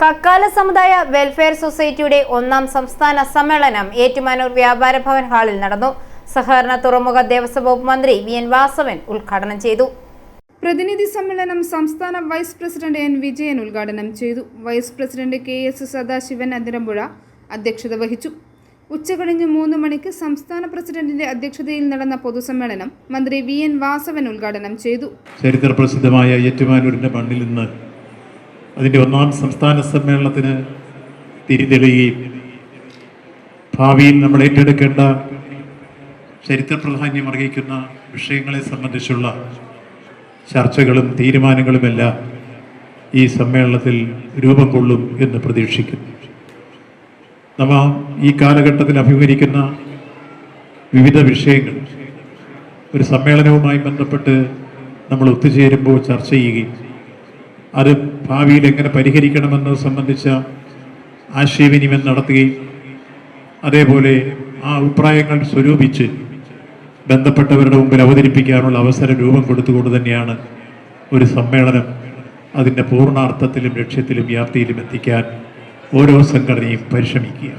കക്കാല സമുദായ വെൽഫെയർ സൊസൈറ്റിയുടെ ഒന്നാം സംസ്ഥാന സമ്മേളനം ഏറ്റുമാനൂർ വ്യാപാര ഭവൻ ഹാളിൽ നടന്നു. സഹകരണ തുറമുഖ ദേവസ്വം വകുപ്പ് മന്ത്രി വി എൻ വാസവൻ ഉദ്ഘാടനം ചെയ്തു. പ്രതിനിധി സമ്മേളനം സംസ്ഥാന വൈസ് പ്രസിഡന്റ് എൻ വിജയൻ ഉദ്ഘാടനം ചെയ്തു. Vice president K S Sadasivan Athirampuzha അധ്യക്ഷത വഹിച്ചു. ഉച്ചകഴിഞ്ഞ് മൂന്ന് മണിക്ക് സംസ്ഥാന പ്രസിഡന്റിന്റെ അധ്യക്ഷതയിൽ നടന്ന പൊതുസമ്മേളനം മന്ത്രി വി എൻ വാസവൻ ഉദ്ഘാടനം ചെയ്തു. ചരിത്ര പ്രസിദ്ധമായ ഏറ്റുമാനൂരിന്റെ മണ്ണിൽ നിന്ന് അതിന്റെ ഒന്നാം സംസ്ഥാന സമ്മേളനത്തിന് തിരിതെളിയുകയും ഭാവിയിൽ നമ്മൾ ഏറ്റെടുക്കേണ്ട ചരിത്ര പ്രാധാന്യം അർഹിക്കുന്ന വിഷയങ്ങളെ സംബന്ധിച്ചുള്ള ചർച്ചകളും തീരുമാനങ്ങളുമെല്ലാം ഈ സമ്മേളനത്തിൽ രൂപം കൊള്ളും എന്ന് പ്രതീക്ഷിക്കുന്നു. നമ്മ ഈ കാലഘട്ടത്തിൽ അഭിമുഖീകരിക്കുന്ന വിവിധ വിഷയങ്ങൾ ഒരു സമ്മേളനവുമായി ബന്ധപ്പെട്ട് നമ്മൾ ഒത്തുചേരുമ്പോൾ ചർച്ച ചെയ്യുകയും അത് ഭാവിയിൽ എങ്ങനെ പരിഹരിക്കണമെന്നത് സംബന്ധിച്ച ആശയവിനിമയം നടത്തുകയും അതേപോലെ ആ അഭിപ്രായങ്ങൾ സ്വരൂപിച്ച് ബന്ധപ്പെട്ടവരുടെ മുമ്പിൽ അവതരിപ്പിക്കാനുള്ള അവസരം രൂപം കൊടുത്തുകൊണ്ട് തന്നെയാണ് ഒരു സമ്മേളനം അതിന്റെ പൂർണാർത്ഥത്തിലും ലക്ഷ്യത്തിലും വ്യാപ്തിയിലും എത്തിക്കാൻ ഓരോ സംഘടനയും പരിശ്രമിക്കുക.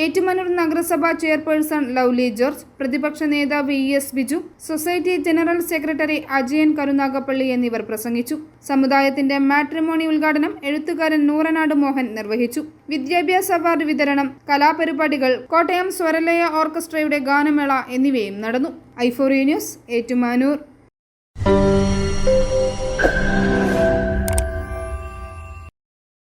ഏറ്റുമാനൂർ നഗരസഭാ ചെയർപേഴ്സൺ ലൗലി ജോർജ് പ്രതിപക്ഷ നേതാവ് E S Biju society general secretary Ajayan Karunagappally എന്നിവർ പ്രസംഗിച്ചു. സമുദായത്തിന്റെ മാട്രിമോണി ഉദ്ഘാടനം എഴുത്തുകാരൻ നൂറനാട് മോഹൻ നിർവഹിച്ചു. വിദ്യാഭ്യാസ അവാർഡ് വിതരണം കലാപരിപാടികൾ കോട്ടയം സ്വരലയ ഓർക്കസ്ട്രയുടെ ഗാനമേള എന്നിവയും നടന്നു. ഐഫോറി ന്യൂസ് ഏറ്റുമാനൂർ.